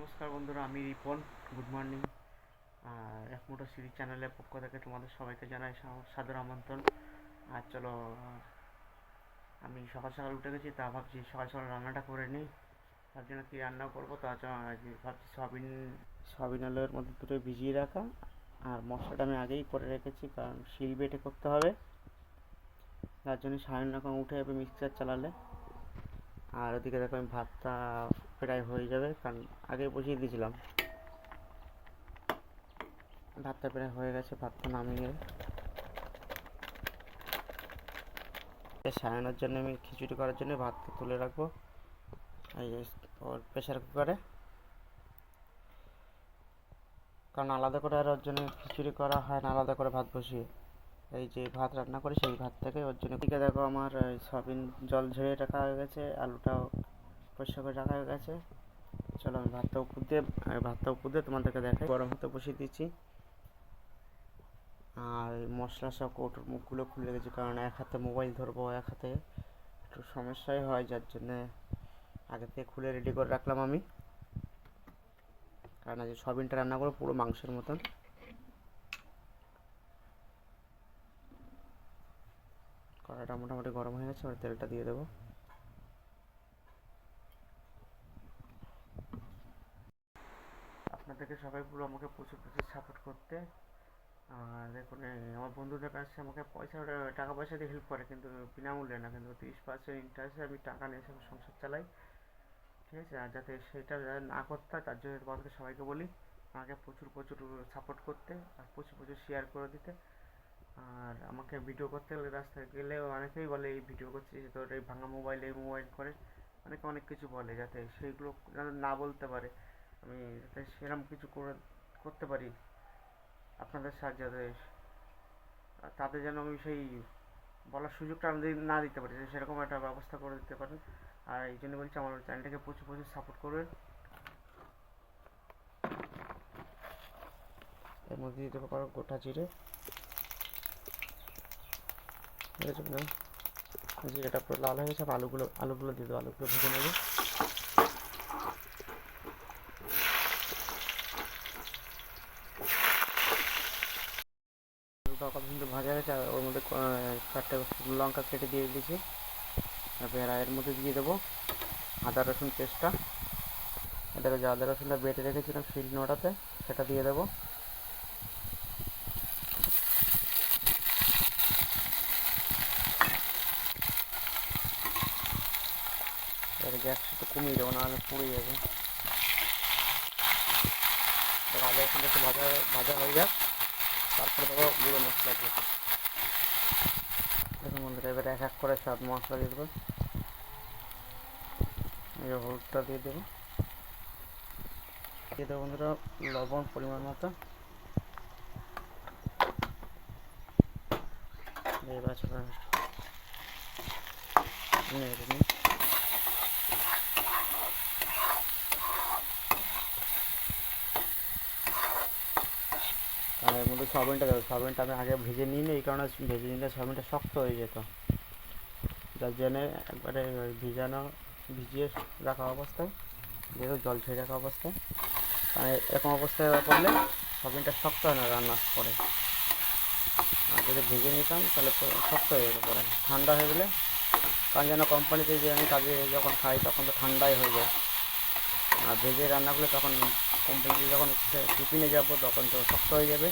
নমস্কার বন্ধুরা, আমি রিপন, গুড মর্নিং। আর এক মোটর সিরিজ চ্যানেলের পক্ষ থেকে তোমাদের সবাইকে জানাই সাদর আমন্ত্রণ। আর চলো আমি সকাল সকাল উঠে গেছি, তা ভাবছি সকাল সকাল রান্নাটা করে নিই। তার জন্য কী রান্না করব, তা ভাবছি সয়াবিন সয়াবিন আলুর মধ্যে দুটো ভিজিয়ে রাখা। আর মশলাটা আমি আগেই করে রেখেছি, কারণ শিল বেটে করতে হবে। তার জন্য সাড়ে রকম উঠে যাবে মিক্সচার চালালে। আর ওদিকে দেখো আমি ভাতটা প্রায় হয়ে যাবে, কারণ আগে বসিয়ে দিয়েছিলাম। ভাতটা প্রায় হয়ে গেছে, ভাতটা নামিয়ে। সারানোর জন্য আমি খিচুড়ি করার জন্য ভাতটা তুলে রাখব। ওর প্রেশার কুকারে কারণ আলাদা করে আর ওর জন্য খিচুড়ি করা হয় না, আলাদা করে ভাত বসিয়ে। এই যে ভাত রান্না করে, সেই ভাত থেকে ওর জন্য। দেখো আমার, এই সয়াবিন জল ঝরিয়ে রাখা হয়ে গেছে, আলুটাও পরিষ্কার করে রাখা হয়ে গেছে চলো, আমি ভাতটা উপর দিয়ে ভাতটা উপর দিয়ে তোমাদেরকে দেখাই। গরম হতে বসিয়ে দিচ্ছি। আর মশলা সব কৌটোর মুখগুলো খুলে রেখেছি, কারণ এক হাতে মোবাইল ধরবো, এক হাতে একটু সমস্যাই হয়, যার জন্যে আগে থেকে খুলে রেডি করে রাখলাম আমি। কারণ আজ সয়াবিনটা রান্না করব পুরো মাংসের মতন। কড়াইটা মোটামুটি গরম হয়ে গেছে, এবার তেলটা দিয়ে দেবো। আপনাদেরকে সবাই পুরো আমাকে প্রচুর প্রচুর সাপোর্ট করতে। আর দেখুন আমার বন্ধুদের কাছে আমাকে পয়সা টাকা পয়সা দিয়ে হেল্প করে, কিন্তু বিনামূল্যে না, কিন্তু তিরিশ পার্সেন্ট ইন্টারেস্টে আমি টাকা নিয়ে এসে সংসার চালাই। ঠিক আছে? আর যাতে সেটা যাতে না করতে হয় তার জন্য তোমাদের সবাইকে বলি, আমাকে প্রচুর প্রচুর সাপোর্ট করতে আর প্রচুর প্রচুর শেয়ার করে দিতে। আর আমাকে ভিডিও করতে গেলে, রাস্তায় গেলে অনেকেই বলে, এই ভিডিও করছিস, তোর এই ভাঙা মোবাইল এই মোবাইল করে। অনেকে অনেক কিছু বলে, যাতে সেইগুলো যাতে না বলতে পারে। আমি যাতে সেরকম কিছু করে, করতে পারি। আপনাদের সাহায্যে তাদের যেন আমি সেই বলার সুযোগটা আমি না দিতে পারি সেরকম একটা ব্যবস্থা করে দিতে পারেন। আর এই জন্য বলছি আমার চ্যানেলটাকে প্রচুর প্রচুর সাপোর্ট করবেন। এর মধ্যে দিতে পারো গোটা জিরে? জিরেটা লাল হয়ে গেছে আলুগুলো আলুগুলো দিয়ে দেবো, আলুগুলো ভেজে নেব আলুটা কত সুন্দর ভাজা হয়েছে আর ওর মধ্যে আহ, চারটে শুকনো লঙ্কা কেটে দিয়ে দিয়েছি। তারপরে এর মধ্যে দিয়ে দেবো আদা, রসুন পেস্টটা। এটাকে যে আদা, রসুনটা বেটে রেখেছিলাম শিল নোড়াতে, সেটা দিয়ে দেবো। এবার গ্যাসটা একটু কমিয়ে দেবো, নাহলে পুড়ে যাবে। আদা, রসুনটা একটু ভাজা ভাজা হয়ে যাক। তারপরে দেবো গুঁড়ো মশলা দিয়ে। দেখুন বন্ধুরা এবার এক এক করে সাত মশলা দিয়ে দেবো। এই হলুদটা দিয়ে দেবো। দিয়ে দেবো বন্ধুরা লবণ পরিমাণ মতো। এবার সেটা নেড়ে নিই আর এর মধ্যে সয়াবিনটা দেবো। সয়াবিনটা আমি আগে ভেজে নিই এই কারণে ভেজে নিলে সয়াবিনটা শক্ত হয়ে যেত। যার জন্যে একবারে ভিজানো, ভিজিয়ে রাখা অবস্থায়, যেহেতু জল ছেড়ে রাখা অবস্থায় কারণ এরকম অবস্থায় করলে সয়াবিনটা শক্ত হয় না রান্নার পরে। আর যদি ভেজে নিতাম তাহলে শক্ত হয়ে যেত পরে। ঠান্ডা হয়ে গেলে কারণ যেন কোম্পানিতে যে আমি কাজে যখন খাই তখন তো ঠান্ডাই হয়ে যায়। আর ভেজে রান্না করলে তখন কোম্পানিতে যখন টিফিনে যাব তখন তো শক্ত হয়ে যাবে।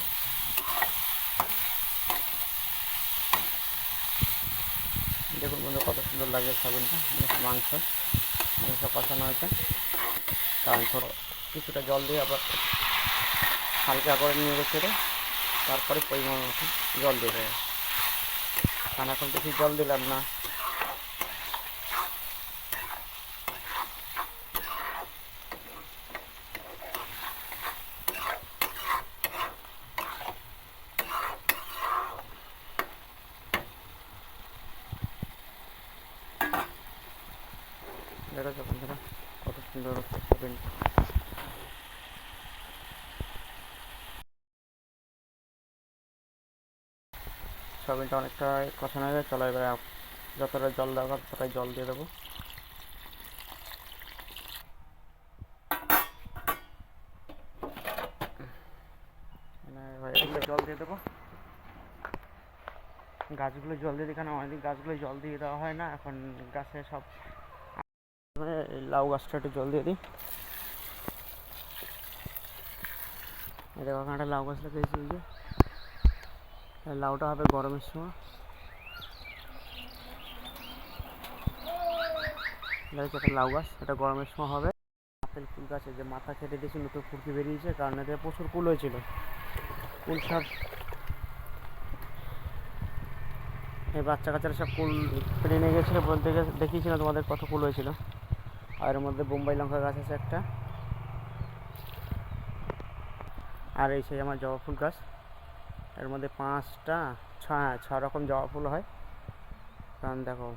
দেখুন বন্ধু, কত সুন্দর লাগে সাবুনটা মাংস মাংস কষানো হয়েছে। ছোটো কিছুটা জল দিয়ে আবার হালকা করে নিয়ে গেছে তারপরে পরিমাণ মতো জল দিয়ে দেবো। এখন বেশি জল দিলাম না। সয়াবিনটা অনেকটা কষানো হয়ে চলো এবারে যতটা জল দেওয়া ততটাই জল দিয়ে দেবো। জল দিয়ে দেবো। গাছগুলো জল দিয়ে দেখানো অনেকদিন গাছগুলো জল দিয়ে দেওয়া হয় না, এখন গাছে সব লাউ গাছটা একটু জল দিয়ে দিই। দেখো একটা লাউ গাছ লাগিয়েছি ওই যে। লাউটা হবে গরমের সময়। একটা লাউ গাছ, এটা গরমের সময় হবে। আপেল, ফুল গাছে যে মাথা কেটে দিয়েছে, নতুন ফুলকি বেরিয়েছে, কারণ এতে প্রচুর কুল হয়েছিল। কুল সব এই বাচ্চা কাচ্চারা সব কুল পেরে নিয়ে গেছিল বলতে গেছে দেখিয়েছি না তোমাদের কত কুল হয়েছিল। আর এর মধ্যে বোম্বাই লঙ্কা গাছ আছে একটা। আর এই সেই আমার জবা ফুল গাছ। এর মধ্যে পাঁচটা ছ হ্যাঁ ছ রকম জবা ফুল হয়। কারণ দেখো,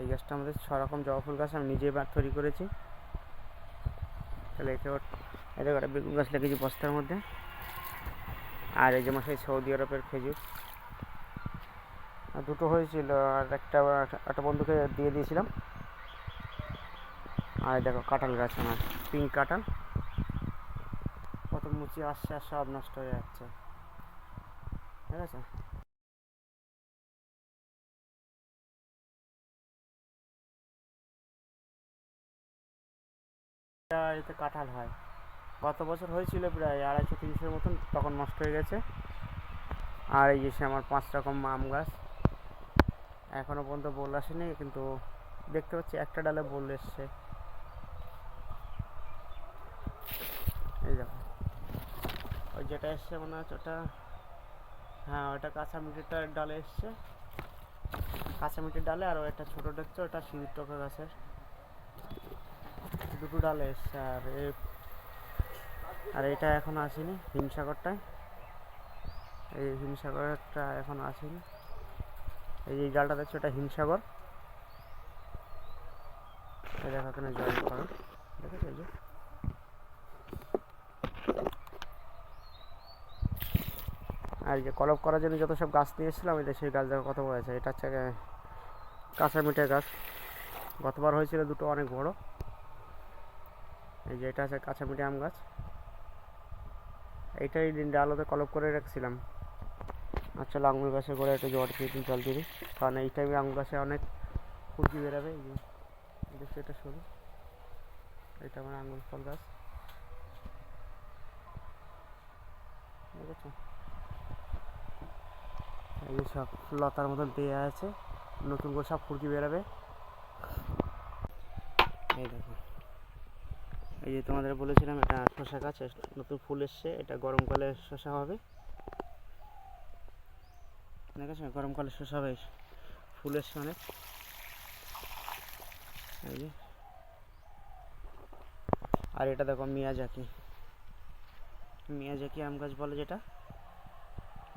এই গাছটা আমাদের ছ রকম জবা ফুল গাছ আমি নিজে এবার তৈরি করেছি। তাহলে এটা এটা একটা বেগুন গাছ লাগিয়েছি বস্তার মধ্যে। আর এই যে মশাই সৌদি আরবের খেজুর। দুটো হয়েছিল, আর একটা একটা বন্ধুকে দিয়ে দিয়েছিলাম। আর দেখো কাঁঠাল গাছ আমার, পিঙ্ক কাঁঠাল। কত মুচি আসছে আর সব নষ্ট হয়ে যাচ্ছে। ঠিক আছে? এতে কাঁঠাল হয়। গত বছর হয়েছিল প্রায় আড়াইশো তিনশোর মতন, তখন নষ্ট হয়ে গেছে। আর এই যে আমার পাঁচ রকম আম গাছ এখনও পর্যন্ত বোল আসেনি, কিন্তু দেখতে পাচ্ছি একটা ডালে বোল এসছে এই দেখো ওই যেটা এসছে মনে হচ্ছে ওটা হ্যাঁ ওটা কাঁচা মিটির ডালে এসছে। কাঁচা মিটির ডালে আর একটা ছোটো দেখছ, ওটা সিঁড়ির টকা গাছের। দুটো ডালে এসছে আর আর এটা এখন আসেনি হিমসাগরটায়। এই হিমসাগরটা এখন আসেনি। এই যে জালটা দেখছ ওটা হিমসাগর। দেখো এখানে জল করো এই যে? আর যে কলপ করার জন্য যত সব গাছ নিয়ে এসেছিলাম যে সেই গাছ দেখো কত বড় আছে এটা হচ্ছে কাঁচা মিঠে গাছ। গতবার হয়েছিল দুটো অনেক বড়। এই যে এটা আছে কাঁচা মিঠে আম গাছ। এইটাই ডালোতে কলপ করে রাখছিলাম। আচ্ছা আঙুর গাছে করে একটু জল দিয়ে দিন জল দিয়ে কারণ এই টাইমে আঙুর গাছে অনেক ফুলকি বেরোবে, এই যে দেখছি এটা সরু এটা আমার আঙুর ফল গাছ। দেখেছ এই সব লতার মতন দেওয়া আছে। নতুন করে সব ফুলকি বেরোবে। এই দেখো। এই যে তোমাদের বলেছিলাম, এটা শশা গাছ নতুন ফুল এসছে, এটা গরমকালে শশা হবে। দেখেছ গরমকালে শশা হবে ফুল এসছে অনেক। এই যে। আর এটা দেখো মিয়াজাকি মিয়াজাকি আম গাছ বলে যেটা।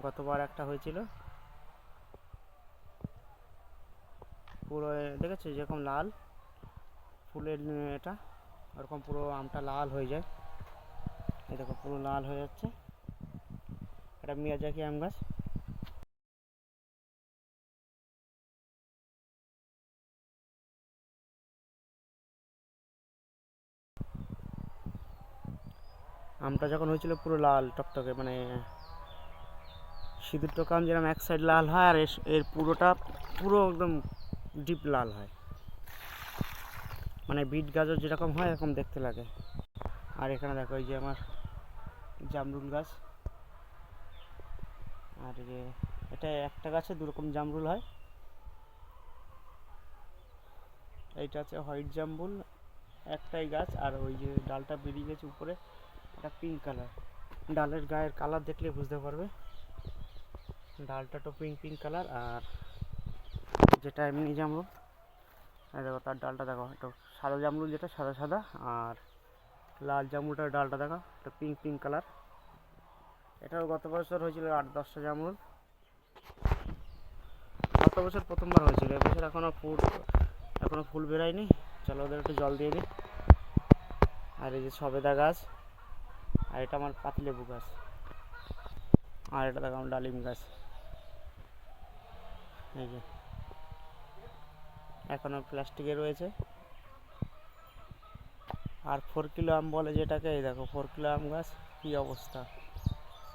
গতবার একটা হয়েছিল। পুরো দেখেছ? যেরকম লাল ফুলের এটা। ওরকম পুরো আমটা লাল হয়ে যায়। এই দেখো, পুরো লাল হয়ে যাচ্ছে। এটা মিয়াজাকি আম গাছ। আমটা যখন হয়েছিল পুরো লাল, টকটকে মানে সিঁদুর টক যেরকম এক সাইড লাল হয়, আর এর পুরোটা পুরো একদম ডিপ লাল হয়। মানে বিট গাজর যেরকম হয়, এরকম দেখতে লাগে। আর এখানে দেখো, এই যে আমার জামরুল গাছ। আর যে, এটা একটা গাছে দু রকম জামরুল হয়। এইটা আছে হোয়াইট জামরুল। একটাই গাছ, আর ওই যে ডালটা বেরিয়ে গেছে উপরে, এটা পিঙ্ক কালার। ডালের গায়ের কালার দেখলে বুঝতে পারবে। ডালটা তো পিঙ্ক পিঙ্ক কালার, আর যেটা এমনি জামরুল। দেখো, তার ডালটা দেখো, একটু সাদা জামরুল যেটা, সাদা সাদা, আর লাল জামরুলটার ডালটা দেখো, একটা পিঙ্ক পিঙ্ক কালার এটাও গত বছর হয়েছিল আট দশটা জামরুল। গত বছর প্রথমবার হয়েছিল এবছর এখনও ফুল এখনও ফুল বেরায়নি। চলো ওদের একটু জল দিয়ে দিই। আর এই যে সবেদা গাছ, আর এটা আমার পাতিলেবু গাছ। আর এটা দেখো, আমার ডালিম গাছ। এই যে। এখনও প্লাস্টিকে রয়েছে। আর ফোর কিলো আম বলে যেটাকে, এই দেখো ফোর কিলো আম গাছ, কী অবস্থা।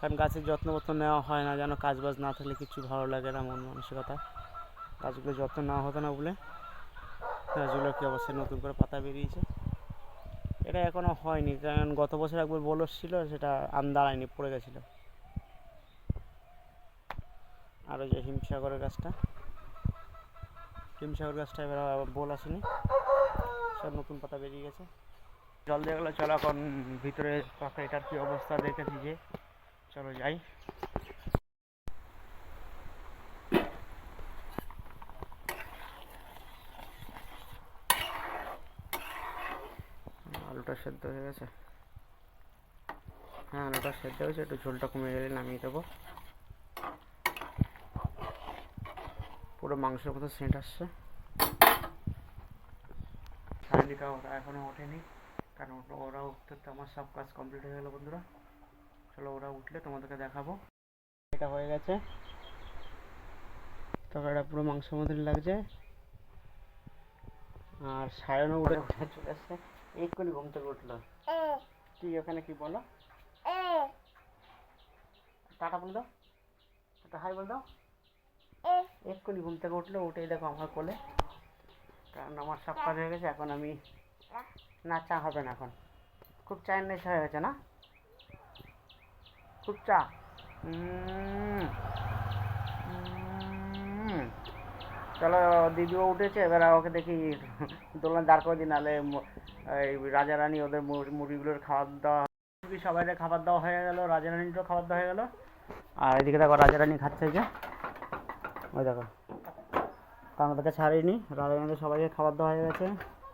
কারণ গাছের যত্ন যত্ন নেওয়া হয় না, যেন কাজ বাজ না থাকলে কিছু ভালো লাগে না মন মানসিকতা। গাছগুলো যত্ন নেওয়া হতো না বলে। গাছগুলো কী অবস্থা, নতুন করে পাতা বেরিয়েছে। এটা এখনও হয়নি, কারণ গত বছর একবার বলস ছিল, সেটা আম দাঁড়ায়নি, পড়ে গেছিল। আর ওই যে হিমসাগরের গাছটা। হিমসাগর গাছটা এবার বোল আসেনি। সব নতুন পাতা বেরিয়ে গেছে। জল দিয়ে গেলে চলো এখন ভিতরে এটার কি অবস্থা দেখেছি যে, চলো যাই। আলুটা সেদ্ধ হয়ে গেছে। হ্যাঁ আলুটা সেদ্ধ হয়েছে, একটু ঝোলটা কমে গেলে নামিয়ে দেবো। পুরো মাংসের মতো সেন্ট আসছে। শালিকা ওরা এখনও ওঠেনি কারণ ওরা উঠতে তো আমার সব কাজ কমপ্লিট হয়ে গেলো বন্ধুরা। চলো ওরা উঠলে তোমাদেরকে দেখাবো। এটা হয়ে গেছে। তরকারিটা পুরো মাংসের মতনই লাগছে। আর সায়নও উঠে উঠে চলে আসছে। এক্ষুনি ঘুম থেকে উঠল। কি ওখানে কি বলো? টাটা বল দাও। হাই বল দাও। এক্ষুনি ঘুম থেকে উঠল উঠেই দেখো আমার কোলে। কারণ আমার সব কাজ হয়ে গেছে, এখন আমি না, চা হবে না এখন। খুব চায়ের নেশা হয়ে গেছে না? খুব চা। চলো, দিদিও উঠেছে, এবার ওকে দেখি দোলনা দাঁড় করে দিই, নাহলে এই রাজা রানী ওদের মুর- মুরগিগুলোর খাবার দাওয়া সবাই খাবার দাওয়া হয়ে গেল রাজা রানীরও খাবার দাওয়া হয়ে গেল। আর এদিকে দেখো রাজা রানী খাচ্ছে যে। ওই দেখো। কারণ ওদেরকে ছাড়িনি রাজা সবাইকে খাবার দেওয়া হয়ে গেছে।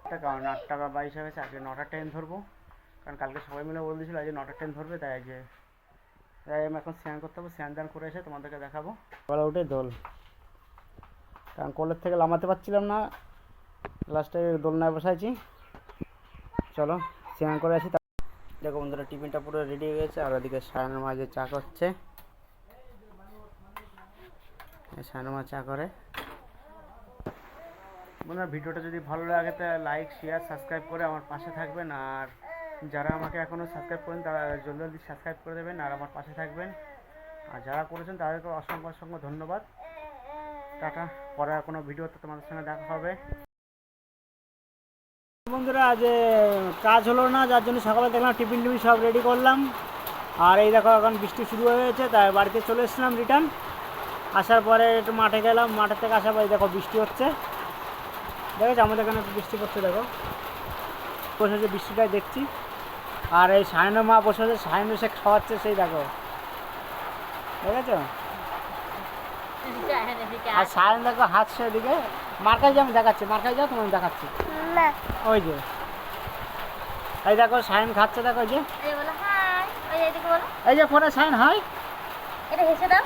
একটা কারণ আট টাকা বাইশ হয়ে গেছে, আজকে নটার ট্রেন ধরবো। কারণ কালকে সবাই মিলে বলে দিয়েছিল, আজকে নটার ট্রেন ধরবে, তাই আজকে তাই আমি এখন স্নান করতে হবে, স্নান দান করে এসে তোমাদেরকে দেখাবো। বলে উঠে দোল। কারণ কলের থেকে নামাতে পারছিলাম না লাস্টে দোল দোলনায় বসাইছি। চলো, স্নান করে আসি দেখো বন্ধুরা, টিফিনটা পুরো রেডি হয়ে গেছে, আর ওদিকে সায়নের মাঝে চা করছে সায়নের মা চা করে। বন্ধুরা, ভিডিওটা যদি ভালো লাগে তাহলে লাইক শেয়ার সাবস্ক্রাইব করে আমার পাশে থাকবেন। আর যারা আমাকে এখনও সাবস্ক্রাইব করেন, তারা জলদি জলদি সাবস্ক্রাইব করে দেবেন আর আমার পাশে থাকবেন। আর যারা করেছেন, তাদেরকে অসংখ্য অসংখ্য ধন্যবাদ। টাটা, পরে কোনো ভিডিওতে তোমাদের সঙ্গে দেখা হবে। বন্ধুরা, আজ কাজ হলো না, যার জন্য সকালে দেখলাম টিফিন টিফিন সব রেডি করলাম। আর এই দেখো, এখন বৃষ্টি শুরু হয়ে গেছে, তাই বাড়িতে চলে এসেছিলাম রিটার্ন আসার পরে একটু মাঠে গেলাম মাঠের থেকে আসার পরে দেখো বৃষ্টি হচ্ছে। দেখেছ? আমাদের এখানে একটু বৃষ্টি পড়ছে দেখো। বসে বসে বৃষ্টিটাই দেখছি। আর এই সায়নের মা বসে বসে সায়ন এসে খাওয়াচ্ছে সেই দেখো। দেখেছ? আর সায়ন দেখো হাতছে এদিকে। মার্কাই যে আমি দেখাচ্ছি মার্কাই যাও তোমার দেখাচ্ছি। ওই যে। এই দেখো সায়ন খাচ্ছে দেখো ওই যে এই যে ফোনে সায়ন হয় এটা হেসে দাও।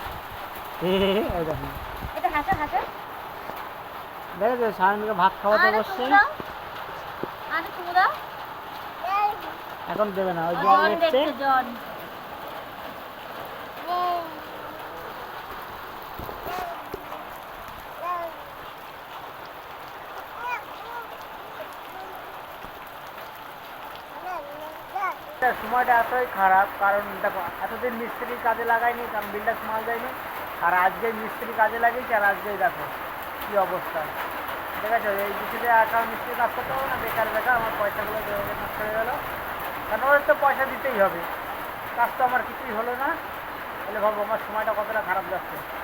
দেখেছ সায়নকে ভাত খাওয়াতে বসছে। এখন দেবে না ওই জল দেখছে সময়টা এতই খারাপ কারণ দেখো এতদিন মিস্ত্রি কাজে লাগাইনি কারণ বিল্ডার মাল যায়নি আর আজকে মিস্ত্রি কাজে লাগিয়েছি, আর আজকেই দেখো কী অবস্থা। ঠিক আছে, এই কিছুতে একা মিস্ত্রি কাজ করতে হবে না, বেকার বেকার, আমার পয়সাগুলো নষ্ট হয়ে গেলো। কারণ ওদের তো পয়সা দিতেই হবে। কাজ তো আমার কিছুই হলো না। তাহলে ভাবো, আমার সময়টা কতটা খারাপ যাচ্ছে।